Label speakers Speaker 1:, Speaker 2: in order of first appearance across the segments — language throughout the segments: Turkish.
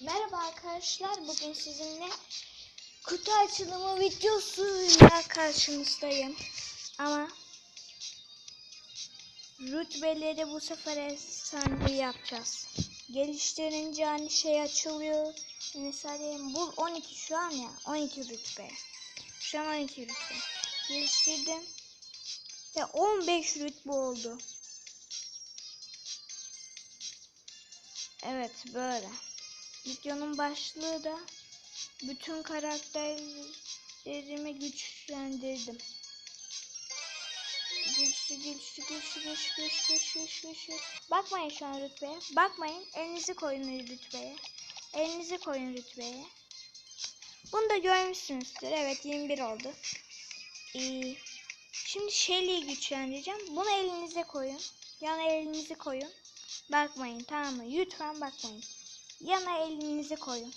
Speaker 1: Merhaba arkadaşlar. Bugün sizinle kutu açılımı videosuyla karşınızdayım. Ama rütbeleri bu sefer efsane yapacağız. Geliştirince hani şey açılıyor. Mesela bu 12 şu an ya 12 rütbe. Şu an 12 rütbe. Geliştirdim. Ve 15 rütbe oldu. Evet böyle. Videonun başlığı da bütün karakterlerimi güçlendirdim. Güçlü güçlü güçlü güçlü güçlü güçlü güçlü. Bakmayın şu an rütbeye. Bakmayın. Elinizi koyun rütbeye. Elinizi koyun rütbeye. Bunu da görmüşsünüzdür. Evet 21 oldu. Ee, şimdi Shelly'yi güçlendireceğim. Bunu elinize koyun. Yana elinizi koyun. Bakmayın tamam mı? Lütfen bakmayın. Yana elinizi koyun.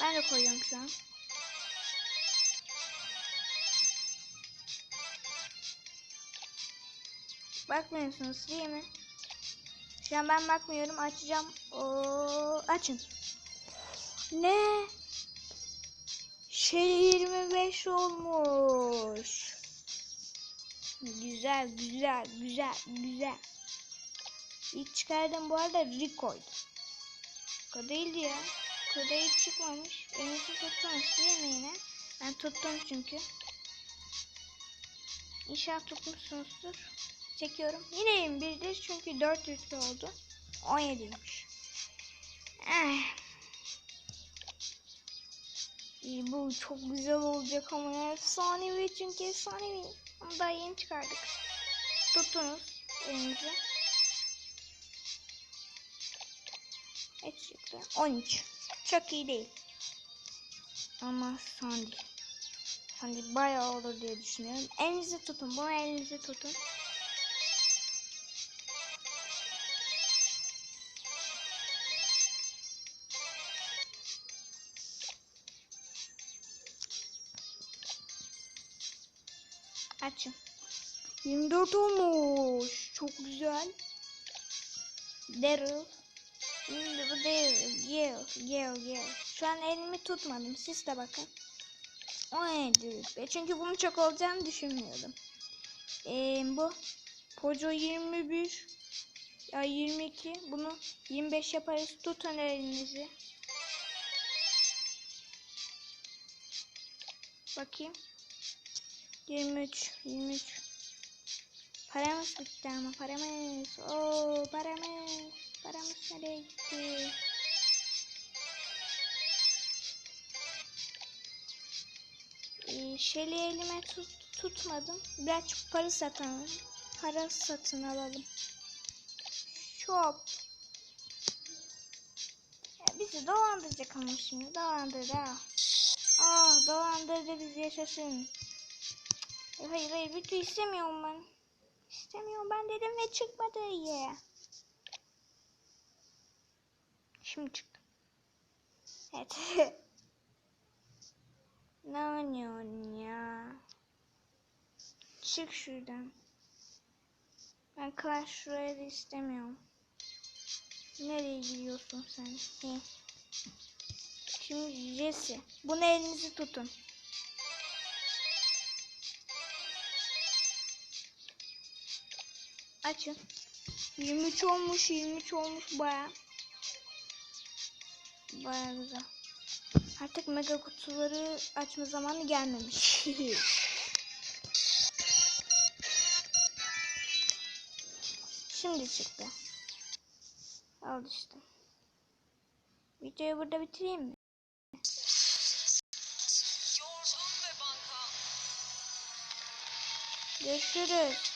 Speaker 1: Ben de koyuyorum şu an. Bakmıyorsunuz değil mi? Şu an ben bakmıyorum. Açacağım. Oo, açın. Ne? Şey 25 olmuş. Güzel, güzel, güzel, güzel. İlk çıkardım bu arada Rico'ydu. Değildi ya. Rico'da hiç çıkmamış. Elinizi tuttunuz değil mi yine? Ben tuttum çünkü. İnşallah tutmuşsunuzdur. Çekiyorum. Yine 21'dir çünkü 4 rütbe oldu. 17'ymiş. Eh. İyi bu çok güzel olacak ama efsanevi çünkü efsanevi. Ama daha yeni çıkardık. Tuttunuz elinizi. Çıktı. 13. Çok iyi değil. Ama Sandy. Sandy bayağı olur diye düşünüyorum. Elinizi tutun. Bunu elinizi tutun. Açın. 24 olmuş. Çok güzel. Daryl. Şimdi bu değil. Gel, gel, gel. Şu an elimi tutmadım. Siz de bakın. 17 rütbe. Çünkü bunun çok olacağını düşünmüyordum. Ee, bu Poco 21 ya 22. Bunu 25 yaparız. Tutun elinizi. Bakayım. 23, 23. Paramız bitti ama paramız. Oo paramız. Paramız nereye gitti? Ee, Şeli elime tut, tutmadım. Birazcık para satın Para satın alalım. Shop. Ya bizi dolandıracak ama şimdi. Dolandırdı ha. Ah dolandırdı bizi yaşasın. Hayır hayır bütün istemiyorum ben. İstemiyorum ben dedim ve çıkmadı ya. Şimdi çıktı. Evet. ne oynuyorsun ya? Çık şuradan. Ben Clash Royale istemiyorum. Nereye gidiyorsun sen? He. Şimdi Jesse. Bunu elinizi tutun. Açın. 23 olmuş, 23 olmuş baya. Baya güzel. Artık mega kutuları açma zamanı gelmemiş. Şimdi çıktı. Al işte. Videoyu burada bitireyim mi? Görüşürüz.